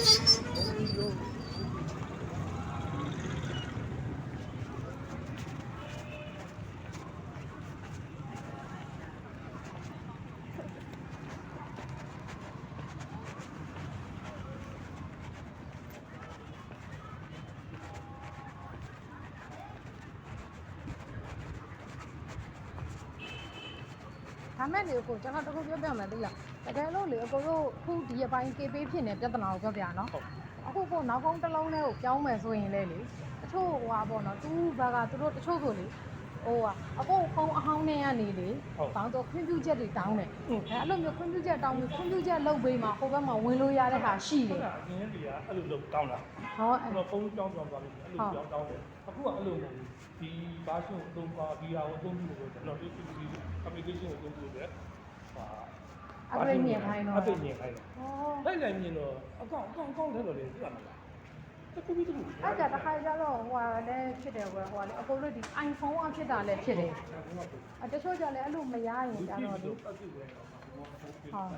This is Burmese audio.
Thank you. ဒါမဲ့လေကိုကျွန်တော်တခုပြောပြမယ်သိလားတကယ်လို့လေအကိုတို့ခုဒီအပိုင်း KB ဖြစ်နေပြဿနာကိုပြောပြနော်အခုကိုနောက်ကုန်းတစ်လုံးလေးကိုပြောင်းမယ်ဆိုရင်လေလေတချို့ဟိုဟာပေါ့နော်သူ့ဘက်ကသူတို့တချို့ဆိုလေ ဟိုဟာအကိုဖုန်းအဟောင်းနဲ့ကနေလေဘောင်းတော့ခွင့်ပြုချက်တွေတောင်းတယ်အဲအဲ့လိုမျိုးခွင့်ပြုချက်တောင်းပြီးခွင့်ပြုချက်လုပ်ပေးမှဟိုဘက်မှာဝင်လို့ရတဲ့ဟာရှိတယ်အဲ့ဒါအင်းတွေကအဲ့လိုလုပ်တောင်းတာဟောအဲ့အဲ့တော့ဖုန်းကြောင်းကြောင်းသွားလို့အဲ့လိုကြောင်းတောင်းတယ်အခုကအဲ့လိုမဟုတ်ဘူးဒီဘာရှင်းကိုအသုံးပါဒီဟာကိုအသုံးပြုလို့ကျွန်တော်ဒီဒီ application ကိုအသုံးပြုတယ်ဟာအပရိမြင်ခိုင်းတော့အပရိမြင်ခိုင်းတယ်ဟောလိုက်လိုက်မြင်တော့အကောင့်အကောင့်အကောင့်ထဲတော့လေသိရမှာလားတကူပြီးတကူအဲ့ဒါတစ်ခါကျတော့ဟိုဟာ လည်းဖြစ်တယ်ကွယ်ဟိုဟာလေအကိုတို့ဒီ iPhone အဖြစ်တာလည်းဖြစ်တယ်အတချို့ကျလည်းအဲ့လိုမရရင်ကျတော့လေပတ်ပြည့်တယ်တော့ဟုတ်